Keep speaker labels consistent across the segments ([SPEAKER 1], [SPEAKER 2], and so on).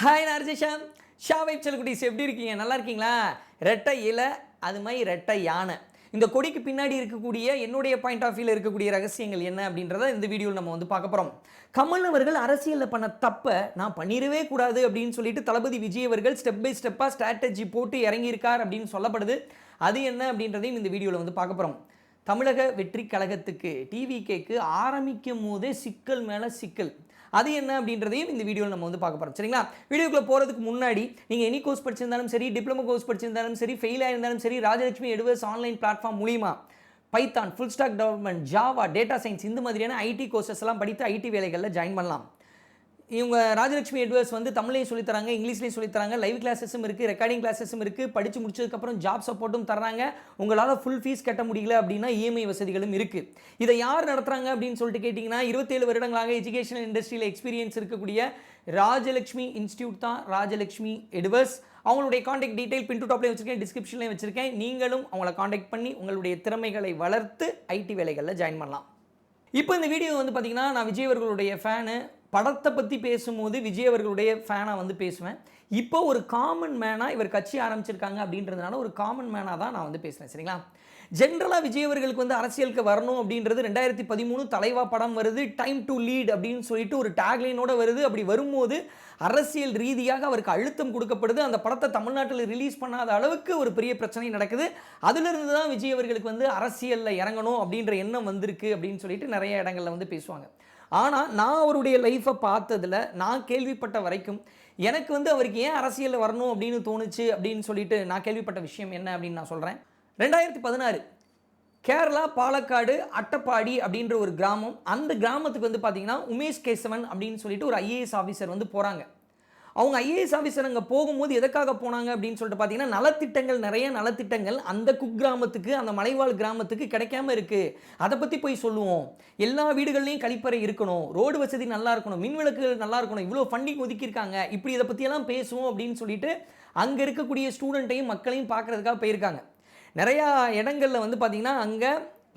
[SPEAKER 1] Hi நரசிஷம் ஷா வைப் செல்குட்டீஸ் எப்படி இருக்கீங்க? நல்லா இருக்கீங்களா? ரெட்டை இலை அது மாதிரி ரெட்டை யானை. இந்த கொடிக்கு பின்னாடி இருக்கக்கூடிய என்னுடைய பாயிண்ட் ஆஃப் வியூவில் இருக்கக்கூடிய ரகசியங்கள் என்ன அப்படின்றத இந்த வீடியோவில் நம்ம வந்து பார்க்க போகிறோம் கமல் அவர்கள் அரசியலில் பண்ண தப்பை நான் பண்ணிடவே கூடாது அப்படின்னு சொல்லிட்டு தளபதி விஜய் அவர்கள் ஸ்டெப் பை ஸ்டெப்பாக ஸ்ட்ராட்டஜி போட்டு இறங்கியிருக்கார் அப்படின்னு சொல்லப்படுது. அது என்ன அப்படின்றதையும் இந்த வீடியோவில் வந்து பார்க்க போகிறோம் தமிழக வெற்றி கழகத்துக்கு டிவிகேக்கு ஆரம்பிக்கும் போதே சிக்கல் மேலே சிக்கல். அது என்ன அப்படின்றதையும் இந்த வீடியோவில் நம்ம வந்து பார்க்க போகிறோம் சரிங்களா? வீடியோக்குள்ளே போகிறதுக்கு முன்னாடி நீங்கள் எனி கோர்ஸ் படிச்சிருந்தாலும் சரி டிப்ளமோ கோர்ஸ் படிச்சிருந்தாலும் சரி ஃபெயில் ஆயிருந்தாலும் சரி ராஜலட்சுமி எடுவர்ஸ் ஆன்லைன் பிளாட்ஃபார்ம் மூலிமா Python full stack development Java data science இந்த மாதிரியான ஐடி கோர்சஸ் எல்லாம் படித்து ஐடி வேலைகளில் ஜாயின் பண்ணலாம். இவங்க ராஜலட்சுமி எட்வர்ஸ் வந்து தமிழ்லையும் சொல்லித்தராங்க இங்கிலீஷ்லையும் சொல்லித்தராங்க லைவ் கிளாஸஸும் இருக்குது ரெக்கார்டிங் கிளாஸஸும் இருக்குது படித்து முடிச்சதுக்கப்புறம் ஜாப் சப்போர்ட்டும் தர்றாங்க. உங்களால் ஃபுல் ஃபீஸ் கட்ட முடியல அப்படின்னா இஎம்ஐ வசதிகளும் இருக்குது இதை யார் நடத்துகிறாங்க அப்படின்னு சொல்லிட்டு கேட்டிங்கன்னா இருபத்தேழு வருடங்களாக எஜுகேஷனல் இண்டஸ்ட்ரியில் எக்ஸ்பீரியன்ஸ் இருக்கக்கூடிய ராஜலட்சுமி இன்ஸ்டியூட் தான் ராஜலட்சுமி எட்வர்ஸ் அவங்களுடைய காண்டாக்ட் டீடைல் பின் டு டாப்லேயும் வச்சிருக்கேன் டிஸ்கிரிப்ஷன்லேயும் வச்சிருக்கேன். நீங்களும் அவங்கள காண்டாக்ட் பண்ணி உங்களுடைய திறமைகளை வளர்த்து ஐடி வேலைகளில் ஜாயின் பண்ணலாம். இப்போ இந்த வீடியோ வந்து பார்த்தீங்கன்னா நான் விஜய் அவர்களுடைய ஃபேனு படத்தை பற்றி பேசும்போது விஜய் அவர்களுடைய ஃபேனாக வந்து பேசுவேன். இப்போ ஒரு காமன் மேனாக இவர் கட்சி ஆரம்பிச்சிருக்காங்க அப்படின்றதுனால ஒரு காமன் மேனாக தான் நான் வந்து பேசுகிறேன் சரிங்களா? ஜென்ரலாக விஜய் அவர்களுக்கு வந்து அரசியலுக்கு வரணும் அப்படின்றது ரெண்டாயிரத்தி பதிமூணு தலைவா படம் வருது டைம் டு லீட் அப்படின்னு சொல்லிட்டு ஒரு டேக்லைனோட வருது. அப்படி வரும்போது அரசியல் ரீதியாக அவருக்கு அழுத்தம் கொடுக்கப்படுது. அந்த படத்தை தமிழ்நாட்டில் ரிலீஸ் பண்ணாத அளவுக்கு ஒரு பெரிய பிரச்சனை நடக்குது. அதிலிருந்து தான் விஜய் அவர்களுக்கு வந்து அரசியலில் இறங்கணும் அப்படின்ற எண்ணம் வந்திருக்கு அப்படின்னு சொல்லிட்டு நிறைய இடங்கள்ல வந்து பேசுவாங்க. ஆனால் நான் அவருடைய லைஃப்பை பார்த்ததில் நான் கேள்விப்பட்ட வரைக்கும் எனக்கு வந்து அவருக்கு ஏன் அரசியலில் வரணும் அப்படின்னு தோணுச்சு அப்படின்னு சொல்லிட்டு நான் கேள்விப்பட்ட விஷயம் என்ன அப்படின்னு நான் சொல்கிறேன் ரெண்டாயிரத்தி பதினாறு கேரளா பாலக்காடு அட்டப்பாடி அப்படின்ற ஒரு கிராமம் அந்த கிராமத்துக்கு வந்து பார்த்திங்கன்னா உமேஷ் கேசவன் அப்படின்னு சொல்லிட்டு ஒரு ஐஏஎஸ் ஆஃபீஸர் வந்து போகிறாங்க அவங்க ஐஏஎஸ் ஆஃபீஸர் அங்கே போகும்போது எதுக்காக போனாங்க அப்படின்னு சொல்லிட்டு பார்த்தீங்கன்னா நலத்திட்டங்கள் நிறைய நலத்திட்டங்கள் அந்த குக்கிராமத்துக்கு அந்த மலைவாழ் கிராமத்துக்கு கிடைக்காம இருக்குது அதை பற்றி போய் சொல்லுவோம். எல்லா வீடுகள்லையும் கழிப்பறை இருக்கணும். ரோடு வசதி நல்லா இருக்கணும். மின் விளக்குகள் நல்லா இருக்கணும். இவ்வளோ ஃபண்டிங் ஒதுக்கியிருக்காங்க. இப்படி இதை பற்றியெல்லாம் பேசுவோம் அப்படின்னு சொல்லிட்டு அங்கே இருக்கக்கூடிய ஸ்டூடெண்ட்டையும் மக்களையும் பார்க்குறதுக்காக போயிருக்காங்க. நிறையா இடங்களில் வந்து பார்த்திங்கன்னா அங்கே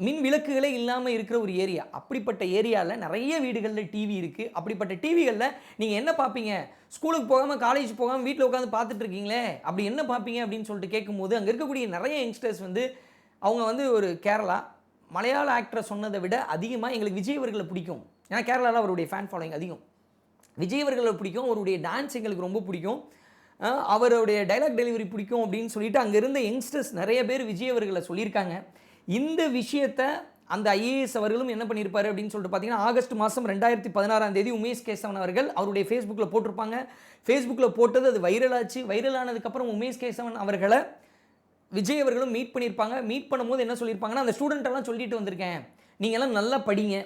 [SPEAKER 1] மின் விளக்குகளே இல்லாமல் இருக்கிற ஒரு ஏரியா. அப்படிப்பட்ட ஏரியாவில் நிறைய வீடுகளில் டிவி இருக்குது அப்படிப்பட்ட டிவிகளில் நீங்கள் என்ன பார்ப்பீங்க ஸ்கூலுக்கு போகாமல் காலேஜ் போகாமல் வீட்டில் உட்காந்து பார்த்துட்டு இருக்கீங்களே? அப்படி என்ன பார்ப்பீங்க அப்படின்னு சொல்லிட்டு கேட்கும்போது அங்கே இருக்கக்கூடிய நிறைய யங்ஸ்டர்ஸ் வந்து அவங்க வந்து ஒரு கேரளா மலையாள ஆக்டரை சொன்னதை விட அதிகமாக எங்களுக்கு விஜய் அவர்களை பிடிக்கும். ஏன்னா கேரளாவில் அவருடைய ஃபேன் ஃபாலோயிங் அதிகம். விஜய் அவர்களை பிடிக்கும். அவருடைய டான்ஸ் எங்களுக்கு ரொம்ப பிடிக்கும். அவருடைய டைலாக் டெலிவரி பிடிக்கும் அப்படின்னு சொல்லிட்டு அங்கே இருந்த யங்ஸ்டர்ஸ் நிறைய பேர் விஜய் அவர்களை சொல்லியிருக்காங்க. இந்த விஷயத்தை அந்த ஐஏஎஸ் அவர்களும் என்ன பண்ணியிருப்பாரு அப்படின்னு சொல்லிட்டு பார்த்தீங்கன்னா ஆகஸ்ட் மாதம் ரெண்டாயிரத்தி பதினாறாம் தேதி உமேஷ் கேசவன் அவர்கள் அவருடைய ஃபேஸ்புக்கில் போட்டிருப்பாங்க. ஃபேஸ்புக்கில் போட்டது அது வைரலாச்சு வைரல் ஆனதுக்கப்புறம் உமேஷ் கேசவன் அவர்களை விஜய் அவர்களும் மீட் பண்ணியிருப்பாங்க. மீட் பண்ணும்போது என்ன சொல்லியிருப்பாங்கன்னா அந்த ஸ்டூடெண்ட்டெல்லாம் சொல்லிட்டு வந்திருக்கேன். நீங்கள்லாம் நல்லா படிங்க.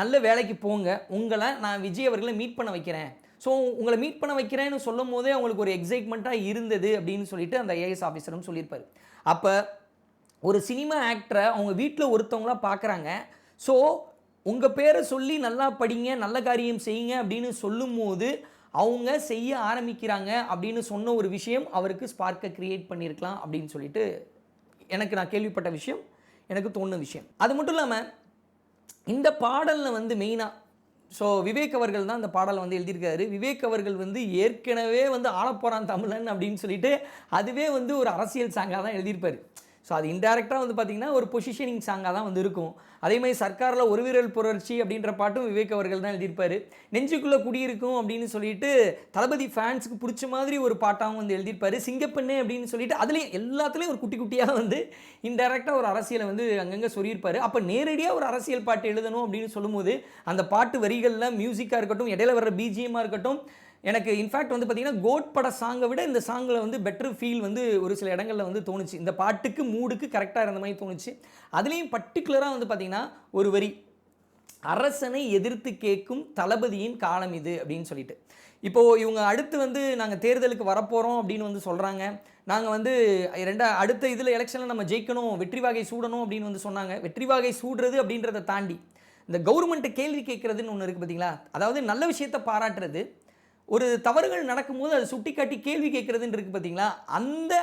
[SPEAKER 1] நல்ல வேலைக்கு போங்க. உங்களை நான் விஜய் அவர்களை மீட் பண்ண வைக்கிறேன். ஸோ உங்களை மீட் பண்ண வைக்கிறேன்னு சொல்லும் போதே அவங்களுக்கு ஒரு எக்ஸைட்மெண்ட்டாக இருந்தது அப்படின்னு சொல்லிட்டு அந்த ஐஏஎஸ் ஆஃபீஸரும் சொல்லியிருப்பார். அப்போ ஒரு சினிமா ஆக்டரை அவங்க வீட்டில் ஒருத்தவங்களா பார்க்குறாங்க ஸோ உங்கள் பேரை சொல்லி நல்லா படிங்க நல்ல காரியம் செய்யுங்க அப்படின்னு சொல்லும்போது அவங்க செய்ய ஆரம்பிக்கிறாங்க அப்படின்னு சொன்ன ஒரு விஷயம் அவருக்கு ஸ்பார்க்கை க்ரியேட் பண்ணியிருக்கலாம் அப்படின்னு சொல்லிட்டு எனக்கு நான் கேள்விப்பட்ட விஷயம் எனக்கு தோணுன விஷயம். அது மட்டும் இல்லாமல் இந்த பாடலில் வந்து மெயினாக ஸோ விவேக் அவர்கள் தான் இந்த பாடலை வந்து எழுதியிருக்காரு. விவேக் அவர்கள் வந்து ஏற்கனவே வந்து ஆளப்போகிறான் தமிழன் அப்படின்னு சொல்லிட்டு அதுவே வந்து ஒரு அரசியல் சாங்காக தான் எழுதியிருப்பார். ஸோ அது இன்டெரக்டாக வந்து பார்த்திங்கன்னா ஒரு பொசிஷனிங் சாங்காக தான் வந்து இருக்கும். அதே மாதிரி சர்க்காரில் ஒரு வீரல் புரட்சி அப்படின்ற பாட்டும் விவேக் அவர்கள் தான் எழுதியிருப்பார். நெஞ்சுக்குள்ளே குடியிருக்கும் அப்படின்னு சொல்லிட்டு தளபதி ஃபேன்ஸுக்கு பிடிச்ச மாதிரி ஒரு பாட்டாகவும் வந்து எழுதியிருப்பார். சிங்கப்பெண்ணு அப்படின்னு சொல்லிட்டு அதுலேயும் எல்லாத்துலேயும் ஒரு குட்டி குட்டியாக வந்து இன்டெரக்டாக ஒரு அரசியலை வந்து அங்கங்கே சொல்லியிருப்பார். அப்போ நேரடியாக ஒரு அரசியல் பாட்டு எழுதணும் அப்படின்னு சொல்லும்போது அந்த பாட்டு வரிகளில் மியூசிக்காக இருக்கட்டும் இடையில வர்ற பிஜிஎம்மாக இருக்கட்டும் எனக்கு இன்ஃபேக்ட் வந்து பார்த்தீங்கன்னா கோட் பட சாங்கை விட இந்த சாங்கில் வந்து பெட்டர் ஃபீல் வந்து ஒரு சில இடங்களில் வந்து தோணுச்சு. இந்த பாட்டுக்கு மூடுக்கு கரெக்டாக இருந்த மாதிரி தோணுச்சு. அதுலேயும் பர்டிகுலராக வந்து பார்த்தீங்கன்னா ஒரு வரி அரசனை எதிர்த்து கேட்கும் தளபதியின் காலம் இது அப்படின்னு சொல்லிட்டு. இப்போது இவங்க அடுத்து வந்து நாங்கள் தேர்தலுக்கு வரப்போகிறோம் அப்படின்னு வந்து சொல்கிறாங்க நாங்கள் வந்து ரெண்டா அடுத்த இதில் எலெக்ஷனில் நம்ம ஜெயிக்கணும் வெற்றி வாகை சூடணும் அப்படின்னு வந்து சொன்னாங்க. வெற்றி வாகை சூடுறது அப்படின்றத தாண்டி இந்த கவர்மெண்ட்டை கேள்வி கேட்குறதுன்னு ஒன்று இருக்குது பார்த்தீங்களா அதாவது நல்ல விஷயத்தை பாராட்டுறது ஒரு தவறுகள் நடக்கும்போது அதை சுட்டி காட்டி கேள்வி கேட்குறதுன்னு இருக்குது பார்த்தீங்களா? அந்த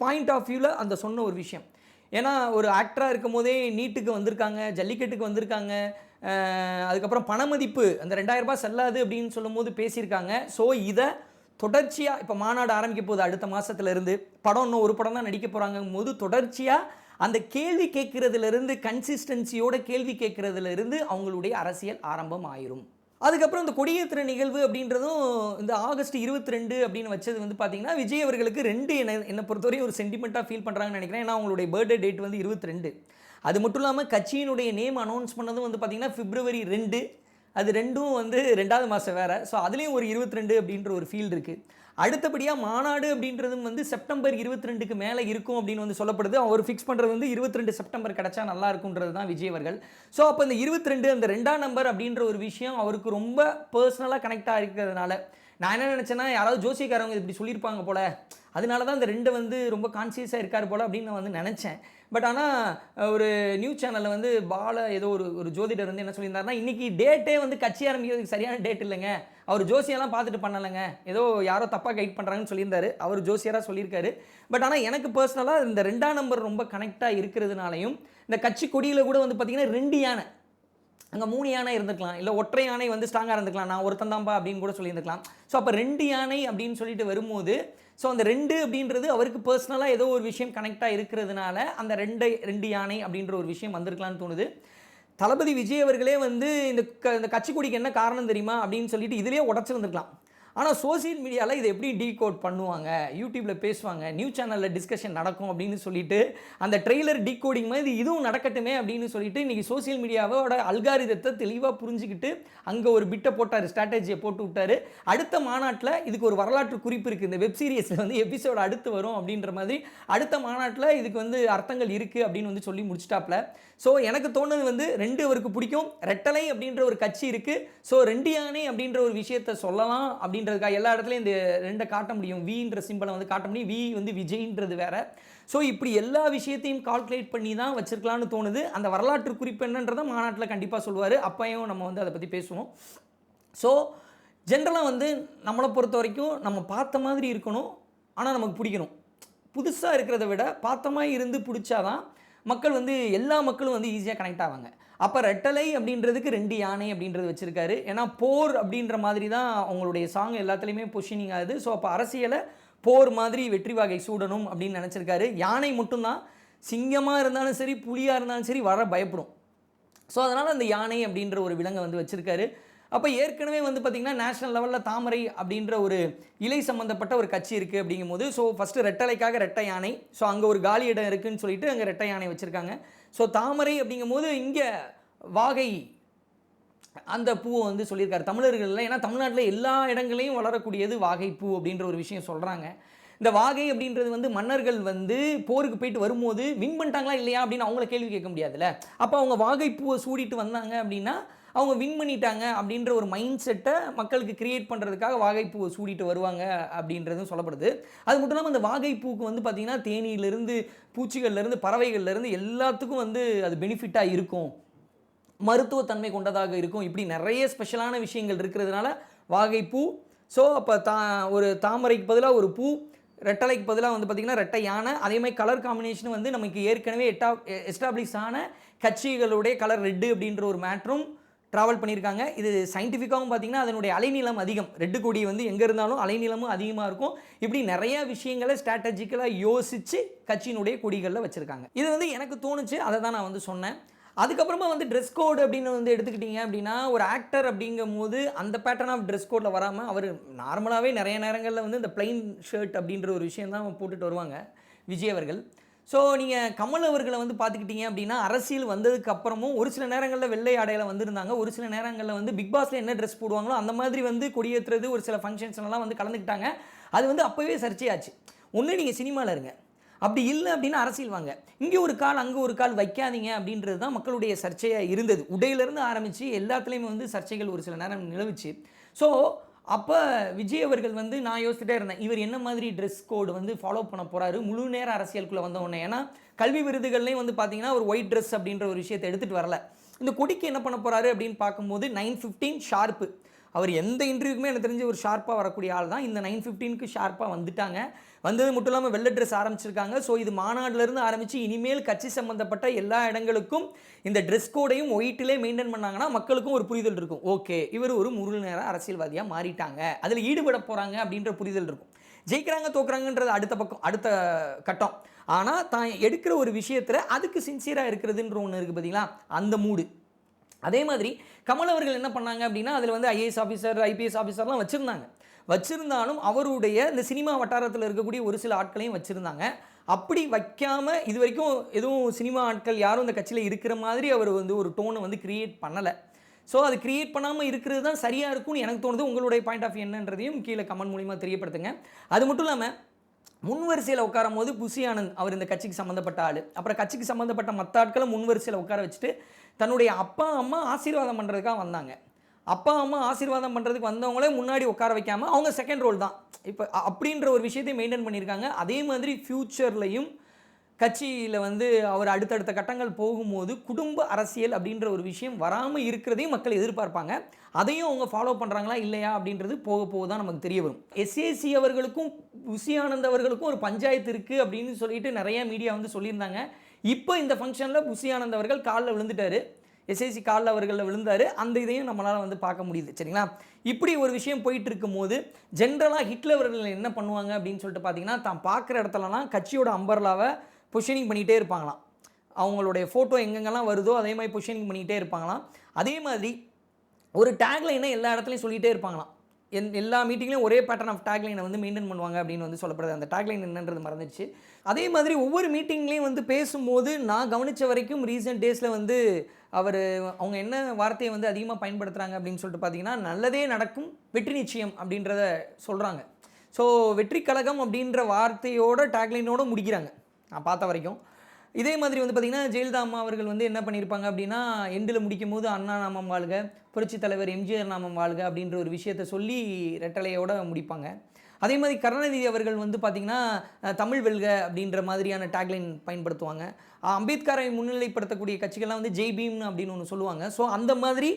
[SPEAKER 1] பாயிண்ட் ஆஃப் வியூவில் அந்த சொன்ன ஒரு விஷயம். ஏன்னா ஒரு ஆக்டராக இருக்கும் போதே நீட்டுக்கு வந்திருக்காங்க ஜல்லிக்கட்டுக்கு வந்திருக்காங்க அதுக்கப்புறம் பணமதிப்பு அந்த ரெண்டாயிரரூபா செல்லாது அப்படின்னு சொல்லும்போது பேசியிருக்காங்க. ஸோ இதை தொடர்ச்சியாக இப்போ மாநாடு ஆரம்பிக்க போகுது அடுத்த மாதத்துலேருந்து படம் இன்னும் ஒரு படம் தான் நடிக்க போகிறாங்கும் போது தொடர்ச்சியாக அந்த கேள்வி கேட்குறதுலேருந்து கன்சிஸ்டன்சியோட கேள்வி கேட்குறதுலேருந்து அவங்களுடைய அரசியல் ஆரம்பம் ஆயிரும் அதுக்கப்புறம் இந்த கொடியேற்ற நிகழ்வு அப்படின்றதும் இந்த ஆகஸ்ட் 22 ரெண்டு அப்படின்னு வச்சது வந்து பார்த்தீங்கன்னா விஜய் அவர்களுக்கு ரெண்டு என்ன என்னை பொறுத்தவரையும் ஒரு சென்டிமெண்ட்டாக ஃபீல் பண்ணுறாங்கன்னு நினைக்கிறேன். ஏன்னா அவங்களுடைய பர்த்டே டேட் வந்து 22 அது மட்டும் இல்லாமல் கட்சியினுடைய நேம் அனௌன்ஸ் பண்ணதும் வந்து பார்த்தீங்கன்னா பிப்ரவரி ரெண்டு. அது ரெண்டும் வந்து ரெண்டாவது மாதம் வேறு. ஸோ அதுலேயும் ஒரு 22 அப்படின்ற ஒரு ஃபீல் இருக்குது அடுத்தபடியாக மாநாடு அப்படின்றதும் வந்து செப்டம்பர் 22 ரெண்டுக்கு மேலே இருக்கும் அப்படின்னு வந்து சொல்லப்படுது. அவர் ஃபிக்ஸ் பண்ணுறது வந்து 22 செப்டம்பர் கிடச்சா நல்லா இருக்குன்றது தான் விஜய் அவர்கள். ஸோ அப்போ இந்த 22 அந்த ரெண்டாம் நம்பர் அப்படின்ற ஒரு விஷயம் அவருக்கு ரொம்ப பர்சனலாக கனெக்டாக இருக்கிறதுனால நான் என்ன நினச்சேன்னா யாராவது ஜோசியக்காரவங்க இப்படி சொல்லியிருப்பாங்க போல அதனால தான் இந்த ரெண்டு வந்து ரொம்ப கான்சியஸாக இருக்கார் போல அப்படின்னு நான் வந்து நினச்சேன். பட் ஆனால் ஒரு நியூஸ் சேனலில் வந்து பால ஏதோ ஒரு ஒரு ஜோதிடர் வந்து என்ன சொல்லியிருந்தாருன்னா இன்றைக்கி டேட்டே வந்து கட்சி ஆரம்பிக்கிறதுக்கு சரியான டேட் இல்லைங்க. அவர் ஜோசியெல்லாம் பார்த்துட்டு பண்ணலைங்க. ஏதோ யாரோ தப்பாக கைட் பண்ணுறாங்கன்னு சொல்லியிருந்தாரு. அவர் ஜோசியராக சொல்லியிருக்காரு. பட் ஆனால் எனக்கு பர்சனலாக இந்த ரெண்டாம் நம்பர் ரொம்ப கனெக்டாக இருக்கிறதுனாலையும் இந்த கட்சி கொடியில் கூட வந்து பார்த்திங்கன்னா ரெண்டு யானை. அங்கே மூணு யானை இருந்துக்கலாம் இல்லை ஒற்றை யானை வந்து ஸ்ட்ராங்காக இருந்துக்கலாம் நான் ஒருத்தன் தான்ப்பா அப்படின்னு கூட சொல்லியிருந்துக்கலாம் ஸோ அப்போ ரெண்டு யானை அப்படின்னு சொல்லிட்டு வரும்போது ஸோ அந்த ரெண்டு அப்படின்றது அவருக்கு பர்சனலாக ஏதோ ஒரு விஷயம் கனெக்டாக இருக்கிறதுனால அந்த ரெண்டு ரெண்டு யானை அப்படின்ற ஒரு விஷயம் வந்திருக்கலான்னு தோணுது. தளபதி விஜய் அவர்களே வந்து இந்த க இந்த கட்சி கொடிக்கு என்ன காரணம் தெரியுமா அப்படின்னு சொல்லிட்டு இதிலே உடச்சிருந்துருக்கலாம். ஆனால் சோசியல் மீடியாவில் இதை எப்படி டீகோட் பண்ணுவாங்க? யூடியூப்பில் பேசுவாங்க. நியூஸ் சேனலில் டிஸ்கஷன் நடக்கும் அப்படின்னு சொல்லிட்டு அந்த ட்ரெய்லர் டீகோடிங் மாதிரி இதுவும் நடக்கட்டுமே அப்படின்னு சொல்லிட்டு இன்றைக்கி சோசியல் மீடியாவோட அல்காரிதத்தை தெளிவாக புரிஞ்சுக்கிட்டு அங்கே ஒரு பிட்டை போட்டார் ஸ்ட்ராட்டஜியை போட்டு விட்டாரு. அடுத்த மாநாட்டில் இதுக்கு ஒரு வரலாற்று குறிப்பு இருக்குது இந்த வெப் சீரிஸில் வந்து எபிசோடு அடுத்து வரும் அப்படின்ற மாதிரி அடுத்த மாநாட்டில் இதுக்கு வந்து அர்த்தங்கள் இருக்குது அப்படின்னு வந்து சொல்லி முடிச்சிட்டாப்ல. ஸோ எனக்கு தோணுது வந்து ரெண்டு அவருக்கு பிடிக்கும். ரெட்டலை அப்படின்ற ஒரு கட்சி இருக்குது ஸோ ரெண்டு யானை அப்படின்ற ஒரு விஷயத்த சொல்லலாம் அப்படின்னு அப்படின்றதுக்காக எல்லா இடத்துலையும் இந்த ரெண்டை காட்ட முடியும். வின்ற சிம்பிளை வந்து காட்ட முடியும். வி வந்து விஜய்ன்றது வேற. ஸோ இப்படி எல்லா விஷயத்தையும் கால்குலேட் பண்ணி தான் வச்சிருக்கலாம்னு தோணுது. அந்த வரலாற்று குறிப்பு என்னன்றதை மாநாட்டில் கண்டிப்பாக சொல்லுவார் அப்பையும் நம்ம வந்து அதை பற்றி பேசுவோம். ஸோ ஜென்ரலாக வந்து நம்மளை பொறுத்த வரைக்கும் நம்ம பார்த்த மாதிரி இருக்கணும். ஆனால் நமக்கு பிடிக்கணும். புதுசாக இருக்கிறத விட பார்த்த மாதிரி இருந்து பிடிச்சாதான் மக்கள் வந்து எல்லா மக்களும் வந்து ஈஸியாக கனெக்ட் ஆவாங்க. அப்போ ரெட்டலை அப்படின்றதுக்கு ரெண்டு யானை அப்படின்றது வச்சுருக்காரு. ஏன்னா போர் அப்படின்ற மாதிரி தான் அவங்களுடைய சாங் எல்லாத்துலேயுமே பொஷினிங் ஆகுது. ஸோ அப்போ அரசியலை போர் மாதிரி வெற்றி வகை சூடணும் அப்படின்னு நினச்சிருக்காரு. யானை மட்டும்தான். சிங்கமாக இருந்தாலும் சரி புலியாக இருந்தாலும் சரி வர பயப்படும். ஸோ அதனால் அந்த யானை அப்படின்ற ஒரு விலங்கை வந்து வச்சுருக்காரு. அப்போ ஏற்கனவே வந்து பார்த்திங்கன்னா நேஷனல் லெவலில் தாமரை அப்படின்ற ஒரு இலை சம்மந்தப்பட்ட ஒரு கட்சி இருக்குது அப்படிங்கும்போது ஸோ ஃபஸ்ட்டு ரெட்டலைக்காக ரெட்டை யானை. ஸோ அங்கே ஒரு காலி இடம் இருக்குன்னு சொல்லிட்டு அங்கே ரெட்டை யானை வச்சுருக்காங்க. ஸோ தாமரை அப்படிங்கும்போது இங்கே வாகை அந்த பூவை வந்து சொல்லியிருக்காரு. தமிழர்கள்ல ஏன்னா தமிழ்நாட்டில் எல்லா இடங்களையும் வளரக்கூடியது வாகைப்பூ அப்படின்ற ஒரு விஷயம் சொல்கிறாங்க இந்த வாகை அப்படின்றது வந்து மன்னர்கள் வந்து போருக்கு போயிட்டு வரும்போது வின் பண்ணிட்டாங்களா இல்லையா அப்படின்னு அவங்கள கேள்வி கேட்க முடியாதுல்ல. அப்போ அவங்க வாகைப்பூவை சூடிட்டு வந்தாங்க அப்படின்னா அவங்க வின் பண்ணிட்டாங்க அப்படின்ற ஒரு மைண்ட் செட்டை மக்களுக்கு கிரியேட் பண்ணுறதுக்காக வாகைப்பூவை சூடிட்டு வருவாங்க அப்படின்றதும் சொல்லப்படுது. அது மட்டும் இல்லாமல் அந்த வாகைப்பூக்கு வந்து பார்த்திங்கன்னா தேனியிலேருந்து பூச்சிகள்லேருந்து பறவைகள்லேருந்து எல்லாத்துக்கும் வந்து அது பெனிஃபிட்டாக இருக்கும். மருத்துவத்தன்மை கொண்டதாக இருக்கும். இப்படி நிறைய ஸ்பெஷலான விஷயங்கள் இருக்கிறதுனால வாகைப்பூ ஸோ அப்போ தா ஒரு தாமரைக்கு பதிலாக ஒரு பூ ரெட்டலைக்கு பதிலாக வந்து பார்த்திங்கன்னா ரெட்டை யானை அதே மாதிரி கலர் காம்பினேஷன் வந்து நமக்கு ஏற்கனவே எட்டா எஸ்டாப்ளிஷ் ஆன கட்சிகளுடைய கலர் ரெட்டு அப்படின்ற ஒரு மேட்ரும் ட்ராவல் பண்ணியிருக்காங்க. இது சயின்டிஃபிக்காகவும் பார்த்தீங்கன்னா அதனுடைய அலைநீளம் அதிகம். ரெட்டு கொடி வந்து எங்கே இருந்தாலும் அலைநீளமும் அதிகமாக இருக்கும். இப்படி நிறைய விஷயங்களை ஸ்ட்ராட்டஜிக்கலாக யோசித்து கட்சியினுடைய கொடிகளில் வச்சுருக்காங்க. இது வந்து எனக்கு தோணுச்சு. அதை தான் நான் வந்து சொன்னேன். அதுக்கப்புறமா வந்து ட்ரெஸ் கோடு அப்படின்னு வந்து எடுத்துக்கிட்டிங்க அப்படின்னா ஒரு ஆக்டர் அப்படிங்கும் போது அந்த பேட்டர்ன் ஆஃப் ட்ரெஸ் கோடில் வராமல் அவர் நார்மலாகவே நிறைய நேரங்களில் வந்து இந்த பிளெயின் ஷர்ட் அப்படின்ற ஒரு விஷயம் தான் போட்டுட்டு வருவாங்க. விஜய் அவர்கள். ஸோ நீங்கள் கமல் அவர்களை வந்து பார்த்துக்கிட்டீங்க அப்படின்னா அரசியல் வந்ததுக்கு அப்புறமும் ஒரு சில நேரங்களில் வெள்ளை ஆடையில் வந்திருந்தாங்க. ஒரு சில நேரங்களில் வந்து பிக் பாஸில் என்ன ட்ரெஸ் போடுவாங்களோ அந்த மாதிரி வந்து கொடியேற்றுறது ஒரு சில ஃபங்க்ஷன்ஸ்லாம் வந்து கலந்துக்கிட்டாங்க. அது வந்து அப்போவே சர்ச்சையாச்சு. ஒன்று நீங்கள் சினிமாவில் இருங்க. அப்படி இல்லை அப்படின்னா அரசியல் வாங்க. இங்கே ஒரு கால் அங்கே ஒரு கால் வைக்காதீங்க அப்படின்றது தான் மக்களுடைய சர்ச்சையாக இருந்தது. உடையிலேருந்து ஆரம்பித்து எல்லாத்துலேயுமே வந்து சர்ச்சைகள் ஒரு சில நேரம் நிலவுச்சு. ஸோ அப்போ விஜய் அவர்கள் வந்து நான் யோசிச்சுட்டே இருந்தேன். இவர் என்ன மாதிரி ட்ரெஸ் கோடு வந்து ஃபாலோ பண்ண போகிறாரு முழு நேர அரசியலுக்குள்ளே வந்த உடனே. ஏன்னா கல்வி விருதுகள்லேயும் வந்து பார்த்தீங்கன்னா ஒரு ஒயிட் ட்ரெஸ் அப்படின்ற ஒரு விஷயத்தை எடுத்துகிட்டு வரல. இந்த கொடிக்கு என்ன பண்ண போகிறாரு அப்படின்னு பார்க்கும்போது நைன் ஃபிஃப்டீன் ஷார்ப்பு அவர் எந்த இன்டர்வியூக்குமே எனக்கு தெரிஞ்சு ஒரு ஷார்ப்பாக வரக்கூடிய ஆள் தான் இந்த நைன் ஃபிஃப்டீனுக்கு ஷார்ப்பாக வந்துட்டாங்க. வந்தது மட்டும் இல்லாமல் வெள்ளை ட்ரெஸ் ஆரம்பிச்சிருக்காங்க. ஸோ இது மாநாட்டிலேருந்து ஆரம்பித்து இனிமேல் கட்சி சம்மந்தப்பட்ட எல்லா இடங்களுக்கும் இந்த ட்ரெஸ் கோடையும் ஒயிட்டிலே மெயின்டைன் பண்ணாங்கன்னா மக்களுக்கும் ஒரு புரிதல் இருக்கும். ஓகே இவர் ஒரு முழு நேர அரசியல்வாதியாக மாறிட்டாங்க. அதில் ஈடுபட போகிறாங்க அப்படின்ற புரிதல் இருக்கும். ஜெயிக்கிறாங்க தோக்குறாங்கன்றது அடுத்த பக்கம் அடுத்த கட்டம். ஆனால் தான் எடுக்கிற ஒரு விஷயத்தில் அதுக்கு சின்சியராக இருக்கிறதுன்ற ஒன்று இருக்குது பார்த்தீங்களா அந்த மூடு. அதே மாதிரி கமல் அவர்கள் என்ன பண்ணாங்க அப்படின்னா அதில் வந்து ஐஏஎஸ் ஆஃபீஸர் ஐபிஎஸ் ஆஃபீஸர்லாம் வச்சுருந்தாங்க. வச்சுருந்தாலும் அவருடைய இந்த சினிமா வட்டாரத்தில் இருக்கக்கூடிய ஒரு சில ஆட்களையும் வச்சுருந்தாங்க. அப்படி வைக்காமல் இது வரைக்கும் எதுவும் சினிமா ஆட்கள் யாரும் இந்த கட்சியில் இருக்கிற மாதிரி அவர் வந்து ஒரு டோனை வந்து கிரியேட் பண்ணலை. ஸோ அது கிரியேட் பண்ணாமல் இருக்கிறது தான் சரியாக இருக்கும்னு எனக்கு தோணுது. உங்களுடைய பாயிண்ட் ஆஃப் என்னன்றதையும் கீழே கமெண்ட் மூலிமா தெரியப்படுத்துங்க. அது மட்டும் இல்லாமல் முன்வரிசையில் உட்காரும் போது புசி ஆனந்த் அவர் இந்த கட்சிக்கு சம்மந்தப்பட்ட ஆள். அப்புறம் கட்சிக்கு சம்மந்தப்பட்ட மற்ற ஆட்களை முன்வரிசையில் உட்கார வச்சுட்டு தன்னுடைய அப்பா அம்மா ஆசீர்வாதம் பண்ணுறதுக்காக வந்தாங்க. அப்பா அம்மா ஆசீர்வாதம் பண்ணுறதுக்கு வந்தவங்களே முன்னாடி உட்கார வைக்காமல் அவங்க செகண்ட் ரோல் தான். இப்போ அப்படின்ற ஒரு விஷயத்தையும் மெயின்டைன் பண்ணியிருக்காங்க. அதே மாதிரி ஃப்யூச்சர்லையும் கட்சியில் வந்து அவர் அடுத்தடுத்த கட்டங்கள் போகும்போது குடும்ப அரசியல் அப்படின்ற ஒரு விஷயம் வராமல் இருக்கிறதையும் மக்கள் எதிர்பார்ப்பாங்க. அதையும் அவங்க ஃபாலோ பண்ணுறாங்களா இல்லையா அப்படின்றது போக போக தான் நமக்கு தெரிய வரும். எஸ்ஏசி அவர்களுக்கும் புசியானந்த் அவர்களுக்கும் ஒரு பஞ்சாயத்து இருக்குது அப்படின்னு சொல்லிட்டு நிறையா மீடியா வந்து சொல்லியிருந்தாங்க. இப்போ இந்த ஃபங்க்ஷனில் புசியானந்த் அவர்கள் காலில் விழுந்துட்டார். எஸ்ஐசி காலில் அவர்களில் விழுந்தார். அந்த இதையும் நம்மளால் வந்து பார்க்க முடியுது. சரிங்களா? இப்படி ஒரு விஷயம் போயிட்டு இருக்கும்போது ஜென்ரலாக ஹிட்லர் அவர்கள் என்ன பண்ணுவாங்க அப்படின்னு சொல்லிட்டு பார்த்தீங்கன்னா தான் பார்க்குற இடத்துலலாம் கட்சியோட அம்பர்லாவை பொசிஷனிங் பண்ணிகிட்டே இருப்பாங்களாம். அவங்களுடைய ஃபோட்டோ எங்கெங்கெல்லாம் வருதோ அதே மாதிரி பொசிஷனிங் பண்ணிக்கிட்டே இருப்பாங்களாம். அதே மாதிரி ஒரு டேக்லைனை எல்லா இடத்துலையும் சொல்லிகிட்டே இருப்பாங்களாம். என் எல்லா மீட்டிங்லையும் ஒரே பேட்டர்ன் ஆஃப் டேக்லைனை வந்து மெயின்டைன் பண்ணுவாங்க அப்படின்னு வந்து சொல்லப்படுது. அந்த டேக்லைன் என்னன்றது மறந்துச்சு அதே மாதிரி ஒவ்வொரு மீட்டிங்லேயும் வந்து பேசும்போது நான் கவனித்த வரைக்கும் ரீசெண்ட் டேஸில் வந்து அவர் அவங்க என்ன வார்த்தையை வந்து அதிகமாக பயன்படுத்துகிறாங்க அப்படின்னு சொல்லிட்டு பார்த்தீங்கன்னா நல்லதே நடக்கும் வெற்றி நிச்சயம் அப்படின்றத சொல்கிறாங்க ஸோ வெற்றி கழகம் அப்படின்ற வார்த்தையோட டேக்லைனோட முடிக்கிறாங்க. நான் பார்த்த வரைக்கும். இதே மாதிரி வந்து பார்த்திங்கன்னா ஜெயலலிதா அம்மா அவர்கள் வந்து என்ன பண்ணியிருப்பாங்க அப்படின்னா எண்டில் முடிக்கும் போது அண்ணா நாமம் வாழ்க புரட்சி தலைவர் எம்ஜிஆர் நாமம் வாழ்க அப்படின்ற ஒரு விஷயத்தை சொல்லி ரெட்டலையோட முடிப்பாங்க. அதே மாதிரி கருணாநிதி அவர்கள் வந்து பார்த்திங்கன்னா தமிழ் வெல்க அப்படின்ற மாதிரியான டேக்லைன் பயன்படுத்துவாங்க. அம்பேத்கரை முன்னிலைப்படுத்தக்கூடிய கட்சிகள்லாம் வந்து ஜெய் பீம்னு அப்படின்னு ஒன்று சொல்லுவாங்க. ஸோ அந்த மாதிரி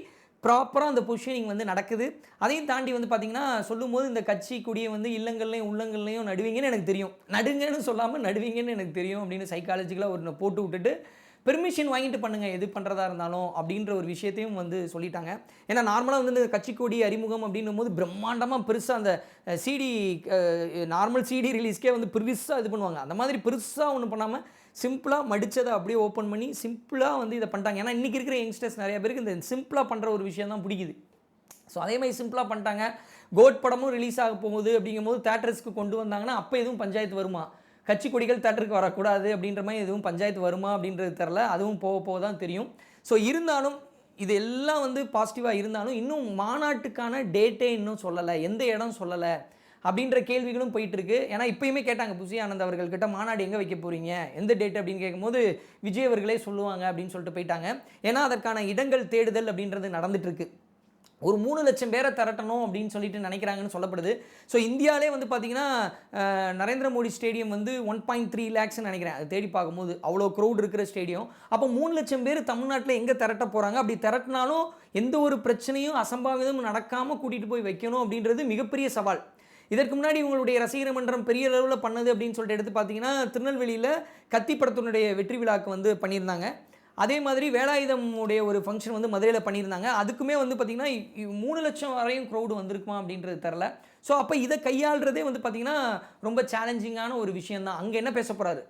[SPEAKER 1] ப்ராப்பராக அந்த பொசிஷனிங் வந்து நடக்குது. அதையும் தாண்டி வந்து பார்த்தீங்கன்னா சொல்லும்போது இந்த கட்சி கொடியை வந்து இல்லங்கள்லையும் உள்ளங்கள்லையும் நடுவீங்கன்னு எனக்கு தெரியும். நடுங்கன்னு சொல்லாமல் நடுவீங்கன்னு எனக்கு தெரியும் அப்படின்னு சைக்காலஜிக்கலாக ஒரு போட்டு விட்டுட்டு பெர்மிஷன் வாங்கிட்டு பண்ணுங்கள் எது பண்ணுறதா இருந்தாலும் அப்படின்ற ஒரு விஷயத்தையும் வந்து சொல்லிட்டாங்க. ஏன்னா நார்மலாக வந்து இந்த கட்சி கொடி அறிமுகம் அப்படின்னும் போது பிரம்மாண்டமாக பெருசாக அந்த சிடி நார்மல் சிடி ரிலீஸ்க்கே வந்து பெருசாக இது பண்ணுவாங்க. அந்த மாதிரி பெருசாக ஒன்றும் பண்ணாமல் சிம்பிளாக மடிச்சதை அப்படியே ஓப்பன் பண்ணி சிம்பிளாக வந்து இதை பண்ணிட்டாங்க. ஏன்னா இன்றைக்கி இருக்கிற யங்ஸ்டர்ஸ் நிறைய பேருக்கு இந்த சிம்பிளாக பண்ணுற ஒரு விஷயம் தான் பிடிக்குது. ஸோ அதே மாதிரி சிம்பிளாக பண்ணிட்டாங்க. கோட் படமும் ரிலீஸ் ஆக போகுது அப்படிங்கும்போது தேட்டர்ஸ்க்கு கொண்டு வந்தாங்கன்னா அப்போ எதுவும் பஞ்சாயத்து வருமா? கட்சி கொடிகள் தேட்டருக்கு வரக்கூடாது அப்படின்ற மாதிரி எதுவும் பஞ்சாயத்து வருமா அப்படின்றது தெரில அதுவும் போக போக தான் தெரியும். ஸோ இருந்தாலும் இது எல்லாம் வந்து பாசிட்டிவாக இருந்தாலும் இன்னும் மாநாட்டுக்கான டேட்டே இன்னும் சொல்லலை. எந்த இடம் சொல்லலை? அப்படின்ற கேள்விகளும் போயிட்டு இருக்கு ஏன்னா இப்பயுமே கேட்டாங்க புசி ஆனந்த் அவர்கள்கிட்ட மாநாடு எங்கே வைக்க போறீங்க? எந்த டேட் அப்படின்னு கேட்கும்போது விஜய் அவர்களே சொல்லுவாங்க அப்படின்னு சொல்லிட்டு போயிட்டாங்க. ஏன்னா அதற்கான இடங்கள் தேடுதல் அப்படின்றது நடந்துட்டு இருக்கு ஒரு மூணு லட்சம் பேரை திரட்டணும் அப்படின்னு சொல்லிட்டு நினைக்கிறாங்கன்னு சொல்லப்படுது. ஸோ இந்தியாவிலே வந்து பார்த்தீங்கன்னா நரேந்திர மோடி ஸ்டேடியம் வந்து ஒன் பாயிண்ட் த்ரீ லேக்ஸ்னு நினைக்கிறேன். அது தேடி பார்க்கும்போது அவ்வளோ க்ரௌட் இருக்கிற ஸ்டேடியம். அப்போ மூணு லட்சம் பேர் தமிழ்நாட்டில் எங்கே திரட்ட போகிறாங்க அப்படி திரட்டினாலும் எந்த ஒரு பிரச்சனையும் அசம்பாவிதமும் நடக்காமல் கூட்டிகிட்டு போய் வைக்கணும் அப்படின்றது மிகப்பெரிய சவால். இதற்கு முன்னாடி உங்களுடைய ரசிகர் மன்றம் பெரிய அளவில் பண்ணது அப்படின்னு சொல்லிட்டு எடுத்து பார்த்தீங்கன்னா திருநெல்வேலியில் கத்தி படத்தினுடைய வெற்றி விழாக்கு வந்து பண்ணியிருந்தாங்க. அதே மாதிரி வேலாயுதமுடைய ஒரு ஃபங்க்ஷன் வந்து மதுரையில் பண்ணியிருந்தாங்க. அதுக்குமே வந்து பார்த்திங்கன்னா மூணு லட்சம் வரையும் க்ரௌடு வந்திருக்குமா அப்படின்றது தெரில ஸோ அப்போ இதை கையாளுறதே வந்து பார்த்திங்கன்னா ரொம்ப சேலஞ்சிங்கான ஒரு விஷயந்தான் அங்கே என்ன பேச போகிறாரு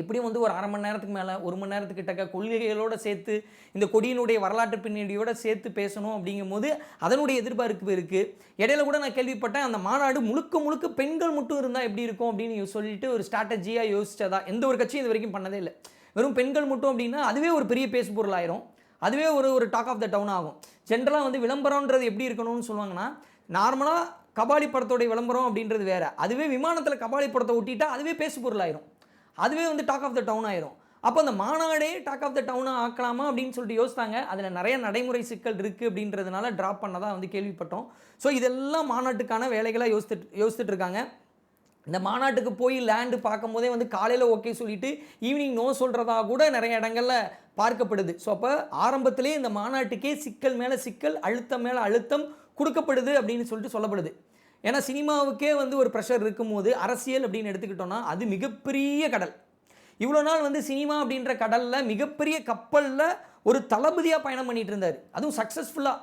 [SPEAKER 1] இப்படியும் வந்து ஒரு அரை மணி நேரத்துக்கு மேலே ஒரு மணி நேரத்துக்கிட்டக்க கொள்கைகளோடு சேர்த்து இந்த கொடியினுடைய வரலாற்று பின்னணியோட சேர்த்து பேசணும் அப்படிங்கும்போது அதனுடைய எதிர்பார்ப்பு இருக்குது இடையில கூட நான் கேள்விப்பட்டேன் அந்த மாநாடு முழுக்க முழுக்க பெண்கள் மட்டும் இருந்தால் எப்படி இருக்கும் அப்படின்னு சொல்லிட்டு ஒரு ஸ்ட்ராட்டஜியாக யோசிச்சதா? எந்த ஒரு கட்சியும் இது வரைக்கும் பண்ணதே இல்லை. வெறும் பெண்கள் மட்டும் அப்படின்னா அதுவே ஒரு பெரிய பேசு பொருள் ஆயிரும் அதுவே ஒரு ஒரு டாக் ஆஃப் த டவுன் ஆகும். ஜென்ரலாக வந்து விளம்பரம்ன்றது எப்படி இருக்கணும்னு சொல்லுவாங்கன்னா நார்மலாக கபாலி படத்தோடைய விளம்பரம் அப்படின்றது வேறு. அதுவே விமானத்தில் கபாலி படத்தை ஒட்டிட்டா அதுவே பேசு பொருள் ஆயிரும் அதுவே வந்து டாக் ஆஃப் த டவுன் ஆயிரும். அப்போ அந்த மாநாடே டாக் ஆஃப் த டவுனாக ஆக்கலாமா அப்படின்னு சொல்லிட்டு யோசித்தாங்க. அதில் நிறைய நடைமுறை சிக்கல் இருக்குது அப்படின்றதுனால ட்ராப் பண்ணதா வந்து கேள்விப்பட்டோம். ஸோ இதெல்லாம் மாநாட்டுக்கான வேலைகளாக யோசித்துட்டு யோசித்துட்டு இருக்காங்க. இந்த மாநாட்டுக்கு போய் லேண்டு பார்க்கும்போதே வந்து காலையில் ஓகே சொல்லிட்டு ஈவினிங் நோ சொல்கிறதா கூட நிறைய இடங்கள்ல பார்க்கப்படுது. ஸோ அப்போ ஆரம்பத்திலே இந்த மாநாட்டுக்கே சிக்கல் மேலே சிக்கல் அழுத்தம் மேலே அழுத்தம் கொடுக்கப்படுது அப்படின்னு சொல்லிட்டு சொல்லப்படுது. ஏன்னா சினிமாவுக்கே வந்து ஒரு ப்ரெஷர் இருக்கும்போது அரசியல் அப்படின்னு எடுத்துக்கிட்டோம்னா அது மிகப்பெரிய கடல். இவ்வளோ நாள் வந்து சினிமா அப்படின்ற கடலில் மிகப்பெரிய கப்பலில் ஒரு தளபதியாக பயணம் பண்ணிகிட்டு இருந்தார். அதுவும் சக்ஸஸ்ஃபுல்லாக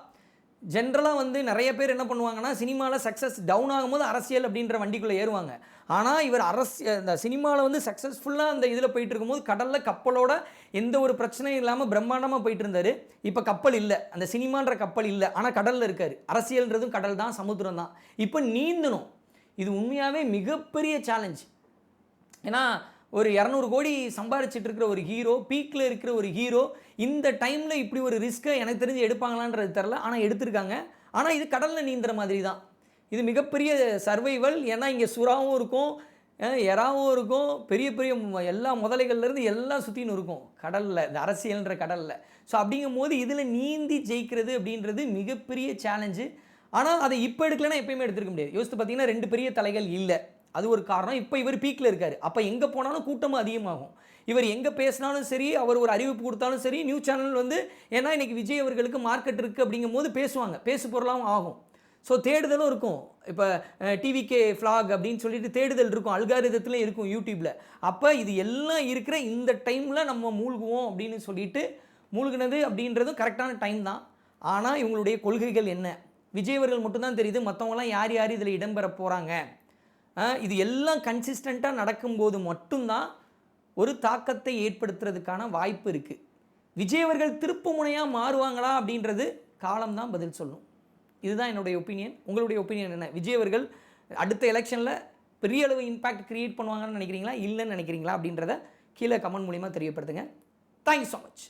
[SPEAKER 1] ஜென்ரலாக வந்து நிறைய பேர் என்ன பண்ணுவாங்கன்னா சினிமாவில் சக்ஸஸ் டவுன் ஆகும்போது அரசியல் அப்படின்ற வண்டிக்குள்ளே ஏறுவாங்க. ஆனால் இவர் அரசு இந்த சினிமாவில் வந்து சக்ஸஸ்ஃபுல்லாக அந்த இதில் போயிட்டு இருக்கும்போது கடலில் கப்பலோட எந்த ஒரு பிரச்சனையும் இல்லாமல் பிரம்மாண்டமாக போயிட்டு இருந்தார். இப்போ கப்பல் இல்லை. அந்த சினிமான்ற கப்பல் இல்லை. ஆனால் கடலில் இருக்கார். அரசியல்ன்றதும் கடல் தான் சமுத்திரம் தான். இப்போ நீந்தணும். இது உண்மையாகவே மிகப்பெரிய சேலஞ்ச் ஏன்னா ஒரு இரநூறு கோடி சம்பாரிச்சிட்டு இருக்கிற ஒரு ஹீரோ பீக்கில் இருக்கிற ஒரு ஹீரோ இந்த டைமில் இப்படி ஒரு ரிஸ்க்கை எனக்கு தெரிஞ்சு எடுப்பாங்களான்றது தெரில ஆனால் எடுத்திருக்காங்க. ஆனால் இது கடலில் நீந்துற மாதிரி தான் இது மிகப்பெரிய சர்வைவல் ஏன்னா இங்கே சுறாவும் இருக்கும் எறாவும் இருக்கும். பெரிய பெரிய எல்லா முதலைகள்லேருந்து எல்லாம் சுற்றின்னு இருக்கும். கடலில் இந்த அரசியல்ன்ற கடலில். ஸோ அப்படிங்கும் போது இதில் நீந்தி ஜெயிக்கிறது அப்படின்றது மிகப்பெரிய சேலஞ்சு ஆனால் அதை இப்போ எடுக்கலைன்னா எப்பயுமே எடுத்துருக்க முடியாது. யோசித்து பார்த்தீங்கன்னா ரெண்டு பெரிய தலைகள் இல்லை. அது ஒரு காரணம். இப்போ இவர் பீக்கில் இருக்கார். அப்போ எங்கே போனாலும் கூட்டமும் அதிகமாகும். இவர் எங்கே பேசினாலும் சரி அவர் ஒரு அறிவிப்பு கொடுத்தாலும் சரி நியூஸ் சேனல் வந்து ஏன்னா இன்றைக்கி விஜய் அவர்களுக்கு மார்க்கெட் இருக்குது அப்படிங்கும் போது பேசுவாங்க. பேசு பொருளாகவும் ஆகும். ஸோ தேடுதலும் இருக்கும். இப்போ டிவிகே ஃப்ளாக் அப்படின்னு சொல்லிட்டு தேடுதல் இருக்கும். அல்காரிதத்தில் இருக்கும் யூடியூப்பில் அப்போ இது எல்லாம் இருக்கிற இந்த டைமில் நம்ம மூழ்குவோம் அப்படின்னு சொல்லிட்டு மூழ்கினது அப்படின்றதும் கரெக்டான டைம் தான். ஆனால் இவங்களுடைய கொள்கைகள் என்ன? விஜய் அவர்கள் மட்டும்தான் தெரியுது. மற்றவங்களாம் யார் யார் இதில் இடம்பெற போகிறாங்க இது எல்லாம் கன்சிஸ்டண்ட்டாக நடக்கும்போது மட்டும்தான் ஒரு தாக்கத்தை ஏற்படுத்துறதுக்கான வாய்ப்பு இருக்குது விஜய் அவர்கள் திருப்பு முனையாக மாறுவாங்களா அப்படின்றது காலம்தான் பதில் சொல்லும். இதுதான் என்னுடைய ஒப்பீனியன் உங்களுடைய ஒப்பீனியன் என்ன? விஜய் அவர்கள் அடுத்த எலெக்ஷனில் பெரிய அளவு இம்பாக்ட் க்ரியேட் பண்ணுவாங்கன்னு நினைக்கிறீங்களா? இல்லைன்னு நினைக்கிறீங்களா அப்படின்றத கீழே கமெண்ட் மூலிமா தெரியப்படுத்துங்க. Thank you so much